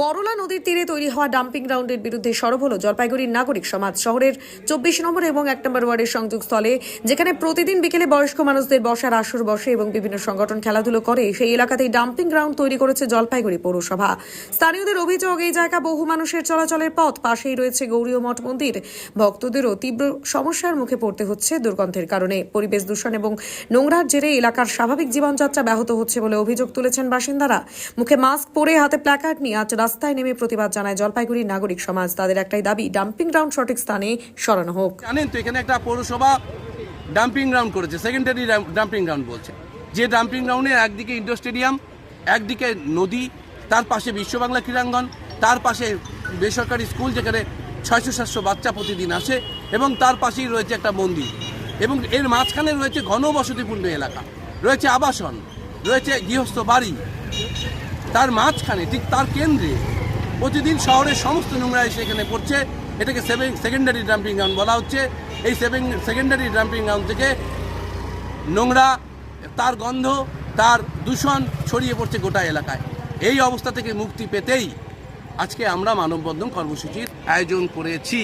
করলা নদীর তীরে তৈরি হওয়া ডাম্পিং গ্রাউন্ডের বিরুদ্ধে সরব হল জলপাইগুড়ির নাগরিক সমাজ। শহরের চব্বিশ নম্বর এবং এক নম্বর ওয়ার্ডের সংযোগস্থলে, যেখানে প্রতিদিন বিকেলে বয়স্ক মানুষদের বসার আসর বসে এবং বিভিন্ন সংগঠন খেলাধুলো করে, সেই এলাকাতেই ডাম্পিং গ্রাউন্ড তৈরি করেছে জলপাইগুড়ি পৌরসভা। স্থানীয়দের অভিযোগ, এই জায়গা বহু মানুষের চলাচলের পথ। পাশেই রয়েছে গৌরীয় মঠ মন্দির। ভক্তদেরও তীব্র সমস্যার মুখে পড়তে হচ্ছে দুর্গন্ধের কারণে। পরিবেশ দূষণ এবং নোংরার জেরে এলাকার স্বাভাবিক জীবনযাত্রা ব্যাহত হচ্ছে বলে অভিযোগ তুলেছেন বাসিন্দারা। মুখে মাস্ক পরে হাতে প্ল্যাকার্ড নিয়ে আজ রাস্তায় নেমে প্রতিবাদ জানায় জলপাইগুড়ির নাগরিক সমাজ। তাদের একটাই দাবি ডাম্পিং গ্রাউন্ড সঠিক স্থানে সরানো হোক। জানেন তো, এখানে একটা পৌরসভা ডাম্পিং গ্রাউন্ড করেছে সেকেন্ডারি ডাম্পিং গ্রাউন্ড বলছে। যে ডাম্পিং গ্রাউন্ডে একদিকে ইন্ডোর স্টেডিয়াম একদিকে নদী, তার পাশে বিশ্ববাংলা ক্রীড়াঙ্গন, তার পাশে বেসরকারি স্কুল যেখানে ছয়শো সাতশো বাচ্চা প্রতিদিন আসে, এবং তার পাশেই রয়েছে একটা মন্দির। এবং এর মাঝখানে রয়েছে ঘনবসতিপূর্ণ এলাকা, রয়েছে আবাসন, রয়েছে গৃহস্থ বাড়ি। তার মাঝখানে, ঠিক তার কেন্দ্রে প্রতিদিন শহরের সমস্ত নোংরা এসে এখানে পড়ছে। এটাকে সেকেন্ডারি ডাম্পিং গ্রাউন্ড বলা হচ্ছে। এই সেকেন্ডারি ডাম্পিং গ্রাউন্ড থেকে নোংরা, তার গন্ধ, তার দূষণ ছড়িয়ে পড়ছে গোটা এলাকায়। এই অবস্থা থেকে মুক্তি পেতেই আজকে আমরা মানববন্ধন কর্মসূচির আয়োজন করেছি।